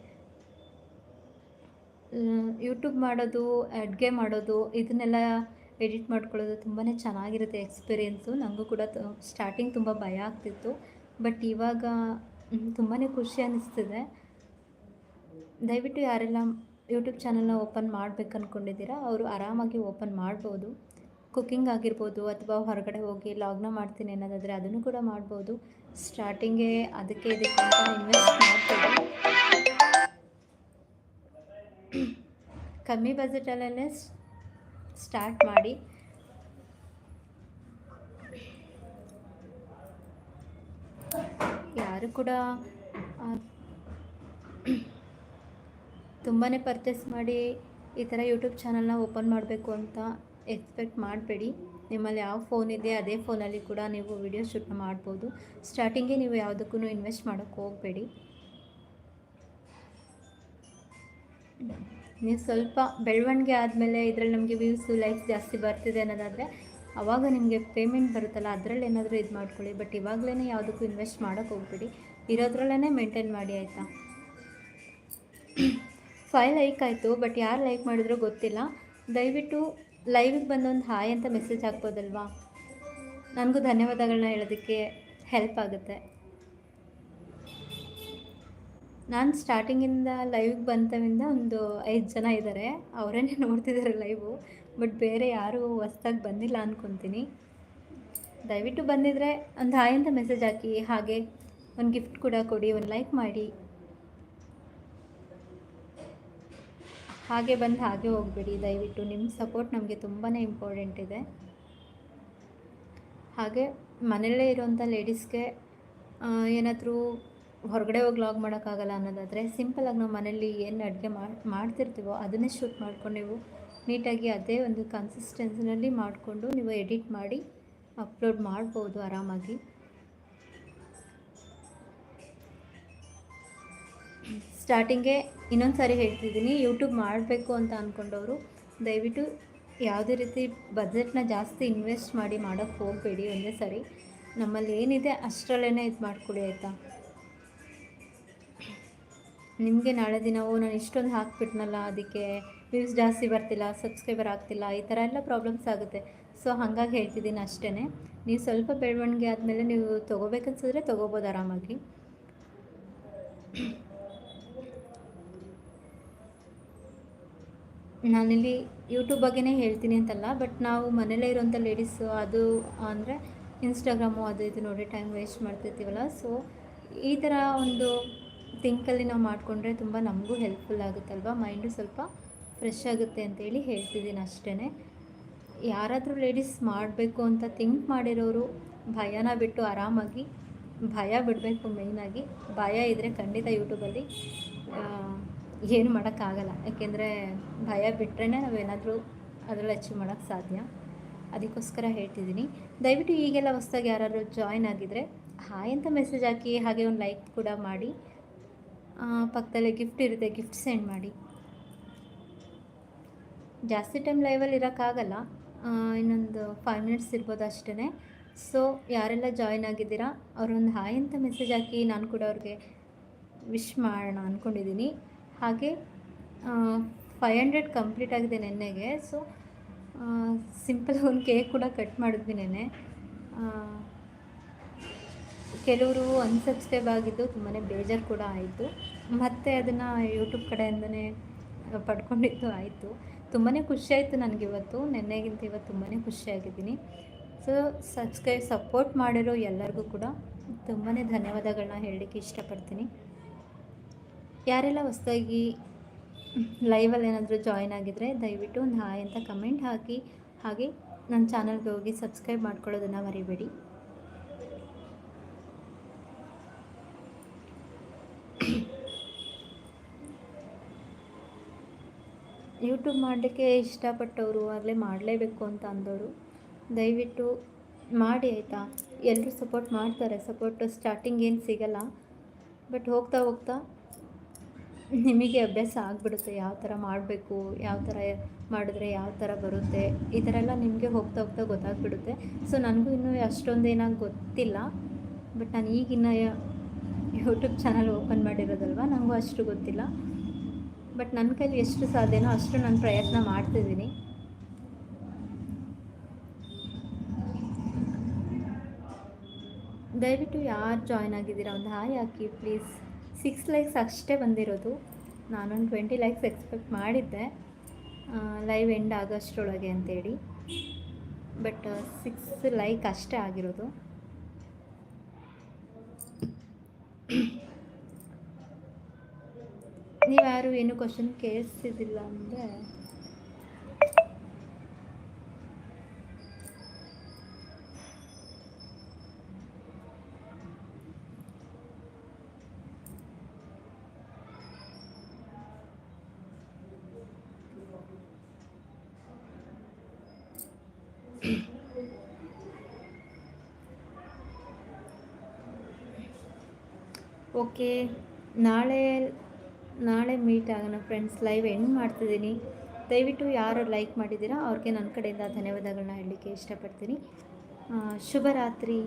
ಯೂಟ್ಯೂಬ್ ಮಾಡೋದು ಅಡುಗೆ ಮಾಡೋದು, ಇದನ್ನೆಲ್ಲ ಎಡಿಟ್ ಮಾಡ್ಕೊಳ್ಳೋದು ತುಂಬಾ ಚೆನ್ನಾಗಿರುತ್ತೆ ಎಕ್ಸ್ಪೀರಿಯೆನ್ಸು ನನಗೂ ಕೂಡ ಸ್ಟಾರ್ಟಿಂಗ್ ತುಂಬ ಭಯ ಆಗ್ತಿತ್ತು. ಬಟ್ ಇವಾಗ ತುಂಬಾ ಖುಷಿ ಅನ್ನಿಸ್ತಿದೆ ದಯವಿಟ್ಟು ಯಾರೆಲ್ಲ ಯೂಟ್ಯೂಬ್ ಚಾನಲ್ನ ಓಪನ್ ಮಾಡ್ಬೇಕು ಅಂದ್ಕೊಂಡಿದ್ದೀರಾ ಅವರು ಆರಾಮಾಗಿ ಓಪನ್ ಮಾಡ್ಬೋದು. ಕುಕ್ಕಿಂಗ್ ಆಗಿರ್ಬೋದು ಅಥವಾ ಹೊರಗಡೆ ಹೋಗಿ ಲಾಗ್ನ ಮಾಡ್ತೀನಿ ಅನ್ನೋದಾದರೆ ಅದನ್ನು ಕೂಡ ಮಾಡ್ಬೋದು. ಸ್ಟಾರ್ಟಿಂಗೇ ಅದಕ್ಕೆ ಇದಕ್ಕೆ ಇನ್ವೆಸ್ಟ್ ಮಾಡ್ಬೋದು. ಕಮ್ಮಿ ಬಜೆಟಲ್ಲೇ ಸ್ಟಾರ್ಟ್ ಮಾಡಿ. ಯಾರು ಕೂಡ ತುಂಬಾ ಪರ್ಚೇಸ್ ಮಾಡಿ ಈ ಥರ ಯೂಟ್ಯೂಬ್ ಚಾನಲ್ನ ಓಪನ್ ಮಾಡಬೇಕು ಅಂತ ಎಕ್ಸ್ಪೆಕ್ಟ್ ಮಾಡಬೇಡಿ. ನಿಮ್ಮಲ್ಲಿ ಯಾವ ಫೋನ್ ಇದೆ, ಅದೇ ಫೋನಲ್ಲಿ ಕೂಡ ನೀವು ವಿಡಿಯೋ ಶೂಟ್ನ ಮಾಡ್ಬೋದು. ಸ್ಟಾರ್ಟಿಂಗೇ ನೀವು ಯಾವುದಕ್ಕೂ ಇನ್ವೆಸ್ಟ್ ಮಾಡೋಕ್ಕೆ ಹೋಗಬೇಡಿ. ನೀವು ಸ್ವಲ್ಪ ಬೆಳವಣಿಗೆ ಆದಮೇಲೆ ಇದರಲ್ಲಿ ನಮಗೆ ವ್ಯೂಸು ಲೈಕ್ಸ್ ಜಾಸ್ತಿ ಬರ್ತಿದೆ ಅನ್ನೋದಾದರೆ ಆವಾಗ ನಿಮಗೆ ಪೇಮೆಂಟ್ ಬರುತ್ತಲ್ಲ, ಅದರಲ್ಲಿ ಏನಾದರೂ ಇದು ಮಾಡ್ಕೊಳ್ಳಿ. ಬಟ್ ಇವಾಗಲೇ ಯಾವುದಕ್ಕೂ ಇನ್ವೆಸ್ಟ್ ಮಾಡೋಕ್ಕೆ ಹೋಗ್ಬೇಡಿ. ಇರೋದ್ರಲ್ಲೇ ಮೇಂಟೈನ್ ಮಾಡಿ, ಆಯಿತಾ? ಫೈವ್ ಲೈಕ್ ಆಯಿತು ಬಟ್ ಯಾರು ಲೈಕ್ ಮಾಡಿದ್ರೋ ಗೊತ್ತಿಲ್ಲ. ದಯವಿಟ್ಟು ಲೈವಿಗೆ ಬಂದೊಂದು ಹಾಯ್ ಅಂತ ಮೆಸೇಜ್ ಹಾಕ್ಬೋದಲ್ವಾ? ನನಗೂ ಧನ್ಯವಾದಗಳನ್ನ ಹೇಳೋದಕ್ಕೆ ಹೆಲ್ಪ್ ಆಗುತ್ತೆ. ನಾನು ಸ್ಟಾರ್ಟಿಂಗಿಂದ ಲೈವ್ಗೆ ಬಂತವಿಂದ ಒಂದು ಐದು ಜನ ಇದ್ದಾರೆ ಅವರೇ ನೋಡ್ತಿದ್ದಾರೆ ಲೈವು ಬಟ್ ಬೇರೆ ಯಾರೂ ಹೊಸ್ದಾಗಿ ಬಂದಿಲ್ಲ ಅಂದ್ಕೊತೀನಿ ದಯವಿಟ್ಟು ಬಂದಿದ್ದರೆ ಒಂದು ಹಾಯ್ ಮೆಸೇಜ್ ಹಾಕಿ, ಹಾಗೆ ಒಂದು ಗಿಫ್ಟ್ ಕೂಡ ಕೊಡಿ, ಒಂದು ಲೈಕ್ ಮಾಡಿ. ಹಾಗೆ ಬಂದು ಹಾಗೆ ಹೋಗಬೇಡಿ, ದಯವಿಟ್ಟು. ನಿಮ್ಮ ಸಪೋರ್ಟ್ ನಮಗೆ ತುಂಬಾ ಇಂಪಾರ್ಟೆಂಟ್ ಇದೆ. ಹಾಗೆ ಮನೆಯಲ್ಲೇ ಇರೋಂಥ ಲೇಡೀಸ್ಗೆ ಏನಾದರೂ ಹೊರಗಡೆ ಹೋಗಿ ಲಾಗ್ ಮಾಡೋಕ್ಕಾಗಲ್ಲ ಅನ್ನೋದಾದರೆ ಸಿಂಪಲಾಗಿ ನಾವು ಮನೇಲಿ ಏನು ಅಡುಗೆ ಮಾಡಿ ಮಾಡ್ತಿರ್ತೀವೋ ಅದನ್ನೇ ಶೂಟ್ ಮಾಡ್ಕೊಂಡು ನೀವು ನೀಟಾಗಿ ಅದೇ ಒಂದು ಕನ್ಸಿಸ್ಟೆನ್ಸಿನಲ್ಲಿ ಮಾಡಿಕೊಂಡು ನೀವು ಎಡಿಟ್ ಮಾಡಿ ಅಪ್ಲೋಡ್ ಮಾಡ್ಬೋದು ಆರಾಮಾಗಿ. ಸ್ಟಾರ್ಟಿಂಗೇ ಇನ್ನೊಂದು ಸಾರಿ ಹೇಳ್ತಿದ್ದೀನಿ ಯೂಟ್ಯೂಬ್ ಮಾಡಬೇಕು ಅಂತ ಅಂದ್ಕೊಂಡವರು ದಯವಿಟ್ಟು ಯಾವುದೇ ರೀತಿ ಬಜೆಟ್ನ ಜಾಸ್ತಿ ಇನ್ವೆಸ್ಟ್ ಮಾಡಿ ಮಾಡೋಕ್ಕೆ ಹೋಗಬೇಡಿ ಒಂದೇ ಸಾರಿ. ನಮ್ಮಲ್ಲಿ ಏನಿದೆ ಅಷ್ಟರಲ್ಲೇ ಇದು ಮಾಡಿಕೊಡಿ ಆಯಿತಾ? ನಿಮಗೆ ನಾಳೆ ದಿನವೂ ನಾನು ಇಷ್ಟೊಂದು ಹಾಕ್ಬಿಟ್ನಲ್ಲ, ಅದಕ್ಕೆ ವ್ಯೂಸ್ ಜಾಸ್ತಿ ಬರ್ತಿಲ್ಲ ಸಬ್ಸ್ಕ್ರೈಬರ್ ಆಗ್ತಿಲ್ಲ, ಈ ಥರ ಎಲ್ಲ ಪ್ರಾಬ್ಲಮ್ಸ್ ಆಗುತ್ತೆ. ಸೊ ಹಾಗಾಗಿ ಹೇಳ್ತಿದ್ದೀನಿ ಅಷ್ಟೇ ನೀವು ಸ್ವಲ್ಪ ಬೆಳವಣಿಗೆ ಆದಮೇಲೆ ನೀವು ತೊಗೋಬೇಕನ್ಸಿದ್ರೆ ತೊಗೋಬೋದು ಆರಾಮಾಗಿ. ನಾನಿಲ್ಲಿ ಯೂಟ್ಯೂಬ್ ಬಗ್ಗೆನೇ ಹೇಳ್ತೀನಿ ಅಂತಲ್ಲ ಬಟ್ ನಾವು ಮನೇಲೇ ಇರೋಂಥ ಲೇಡೀಸು ಅದು ಅಂದರೆ ಇನ್ಸ್ಟಾಗ್ರಾಮು ಅದು ಇದು ನೋಡಿ ಟೈಮ್ ವೇಸ್ಟ್ ಮಾಡ್ತಿರ್ತೀವಲ್ಲ ಸೊ ಈ ಥರ ಒಂದು ಥಿಂಕಲ್ಲಿ ನಾವು ಮಾಡಿಕೊಂಡ್ರೆ ತುಂಬ ನಮಗೂ ಹೆಲ್ಪ್ಫುಲ್ ಆಗುತ್ತಲ್ವ? ಮೈಂಡು ಸ್ವಲ್ಪ ಫ್ರೆಶ್ ಆಗುತ್ತೆ ಅಂತೇಳಿ ಹೇಳ್ತಿದ್ದೀನಿ ಅಷ್ಟೇ ಯಾರಾದರೂ ಲೇಡೀಸ್ ಮಾಡಬೇಕು ಅಂತ ಥಿಂಕ್ ಮಾಡಿರೋರು ಭಯನ ಬಿಟ್ಟು ಆರಾಮಾಗಿ, ಭಯ ಬಿಡಬೇಕು ಮೇಯ್ನಾಗಿ ಭಯ ಇದ್ದರೆ ಖಂಡಿತ ಯೂಟ್ಯೂಬಲ್ಲಿ ಏನು ಮಾಡೋಕ್ಕಾಗಲ್ಲ. ಯಾಕೆಂದರೆ ಭಯ ಬಿಟ್ಟರೆ ನಾವೇನಾದರೂ ಅದರಲ್ಲಿ ಅಚೀವ್ ಮಾಡೋಕ್ಕೆ ಸಾಧ್ಯ. ಅದಕ್ಕೋಸ್ಕರ ಹೇಳ್ತಿದ್ದೀನಿ. ದಯವಿಟ್ಟು ಈಗೆಲ್ಲ ಹೊಸ್ದಾಗಿ ಯಾರಾದರೂ ಜಾಯ್ನ್ ಆಗಿದ್ದರೆ ಹಾಯ್ ಅಂತ ಮೆಸೇಜ್ ಹಾಕಿ, ಹಾಗೆ ಒಂದು ಲೈಕ್ ಕೂಡ ಮಾಡಿ. ಪಕ್ಕದಲ್ಲೇ ಗಿಫ್ಟ್ ಇರುತ್ತೆ ಗಿಫ್ಟ್ ಸೆಂಡ್ ಮಾಡಿ. ಜಾಸ್ತಿ ಟೈಮ್ ಲೈವಲ್ಲಿ ಇರೋಕ್ಕಾಗಲ್ಲ. ಇನ್ನೊಂದು ಫೈವ್ ಮಿನಿಟ್ಸ್ ಇರ್ಬೋದು ಅಷ್ಟೇ ಸೊ ಯಾರೆಲ್ಲ ಜಾಯ್ನ್ ಆಗಿದ್ದೀರಾ, ಅವರೊಂದು ಹಾಯ್ ಅಂತ ಮೆಸೇಜ್ ಹಾಕಿ ನಾನು ಕೂಡ ಅವ್ರಿಗೆ ವಿಶ್ ಮಾಡೋಣ ಅಂದ್ಕೊಂಡಿದ್ದೀನಿ ಹಾಗೆ ಫೈವ್ ಹಂಡ್ರೆಡ್ ಕಂಪ್ಲೀಟ್ ಆಗಿದೆ ನೆನ್ನೆಗೆ. ಸೊ ಸಿಂಪಲ್ ಒಂದು ಕೇಕ್ ಕೂಡ ಕಟ್ ಮಾಡಿದ್ವಿ ನೆನ್ನೆ. ಕೆಲವರು ಅನ್ಸಬ್ಸ್ಕ್ರೈಬ್ ಆಗಿದ್ದು ತುಂಬಾ ಬೇಜಾರು ಕೂಡ ಆಯಿತು. ಮತ್ತು ಅದನ್ನು ಯೂಟ್ಯೂಬ್ ಕಡೆಯಿಂದನೇ ಪಡ್ಕೊಂಡಿದ್ದು ಆಯಿತು. ತುಂಬಾ ಖುಷಿಯಾಯಿತು ನನಗಿವತ್ತು ನೆನ್ನೆಗಿಂತ ಇವತ್ತು ತುಂಬಾ ಖುಷಿಯಾಗಿದ್ದೀನಿ ಸೊ ಸಬ್ಸ್ಕ್ರೈಬ್ ಸಪೋರ್ಟ್ ಮಾಡಿರೋ ಎಲ್ಲರಿಗೂ ಕೂಡ ತುಂಬಾ ಧನ್ಯವಾದಗಳನ್ನ ಹೇಳಲಿಕ್ಕೆ ಇಷ್ಟಪಡ್ತೀನಿ. ಯಾರೆಲ್ಲ ಹೊಸದಾಗಿ ಲೈವಲ್ಲಿ ಏನಾದರೂ ಜಾಯಿನ್ ಆಗಿದ್ದರೆ ದಯವಿಟ್ಟು ಒಂದು ಹಾಯ್ ಅಂತ ಕಮೆಂಟ್ ಹಾಕಿ. ಹಾಗೆ ನನ್ನ ಚಾನಲ್ಗೆ ಹೋಗಿ ಸಬ್ಸ್ಕ್ರೈಬ್ ಮಾಡ್ಕೊಳ್ಳೋದನ್ನು ಮರಿಬೇಡಿ. ಯೂಟ್ಯೂಬ್ ಮಾಡಲಿಕ್ಕೆ ಇಷ್ಟಪಟ್ಟವರು ಆಗಲೇ ಮಾಡಲೇಬೇಕು ಅಂತ ಅಂದವರು ದಯವಿಟ್ಟು ಮಾಡಿ ಆಯಿತಾ? ಎಲ್ಲರೂ ಸಪೋರ್ಟ್ ಮಾಡ್ತಾರೆ. ಸಪೋರ್ಟ್ ಸ್ಟಾರ್ಟಿಂಗ್ ಏನು ಸಿಗಲ್ಲ. ಬಟ್ ಹೋಗ್ತಾ ಹೋಗ್ತಾ ನಿಮಗೆ ಅಭ್ಯಾಸ ಆಗಿಬಿಡುತ್ತೆ. ಯಾವ ಥರ ಮಾಡಬೇಕು, ಯಾವ ಥರ ಮಾಡಿದ್ರೆ ಯಾವ ಥರ ಬರುತ್ತೆ, ಈ ಥರ ಎಲ್ಲ ನಿಮಗೆ ಹೋಗ್ತಾ ಹೋಗ್ತಾ ಗೊತ್ತಾಗ್ಬಿಡುತ್ತೆ. ಸೊ ನನಗೂ ಇನ್ನೂ ಅಷ್ಟೊಂದು ಗೊತ್ತಿಲ್ಲ. ಬಟ್ ನಾನು ಈಗಿನ ಯೂಟ್ಯೂಬ್ ಚಾನಲ್ ಓಪನ್ ಮಾಡಿರೋದಲ್ವ? ನನಗೂ ಅಷ್ಟು ಗೊತ್ತಿಲ್ಲ. ಬಟ್ ನನ್ನ ಕೈಲಿ ಎಷ್ಟು ಸಾಧ್ಯನೋ ಅಷ್ಟು ನಾನು ಪ್ರಯತ್ನ ಮಾಡ್ತಿದ್ದೀನಿ. ದಯವಿಟ್ಟು ಯಾರು ಜಾಯ್ನ್ ಆಗಿದ್ದೀರಾ? ಒಂದು ಹಾಯ್ ಹಾಕಿ ಪ್ಲೀಸ್ ಸಿಕ್ಸ್ ಲೈಕ್ಸ್ ಅಷ್ಟೇ ಬಂದಿರೋದು. ನಾನೊಂದು ಟ್ವೆಂಟಿ ಲೈಕ್ಸ್ ಎಕ್ಸ್ಪೆಕ್ಟ್ ಮಾಡಿದ್ದೆ. ಲೈವ್ ಎಂಡ್ ಆಗೋಷ್ಟರೊಳಗೆ ಅಂತೇಳಿ. ಬಟ್ ಸಿಕ್ಸ್ ಲೈಕ್ ಅಷ್ಟೇ ಆಗಿರೋದು. ನೀವು ಯಾರು ಏನು ಕ್ವಶನ್ ಕೇಳಿಸ್ತಿದ್ದಿಲ್ಲ ಅಂದರೆ? ಓಕೆ ಮೀಟ್ ಆಗೋಣ ಫ್ರೆಂಡ್ಸ್ ಲೈವ್ ಎಂಡ್ ಮಾಡ್ತಿದ್ದೀನಿ. ದಯವಿಟ್ಟು ಯಾರು ಲೈಕ್ ಮಾಡಿದ್ದೀರಾ ಅವ್ರಿಗೆ ನನ್ನ ಕಡೆಯಿಂದ ಧನ್ಯವಾದಗಳನ್ನ ಹೇಳಲಿಕ್ಕೆ ಇಷ್ಟಪಡ್ತೀನಿ. ಶುಭರಾತ್ರಿ.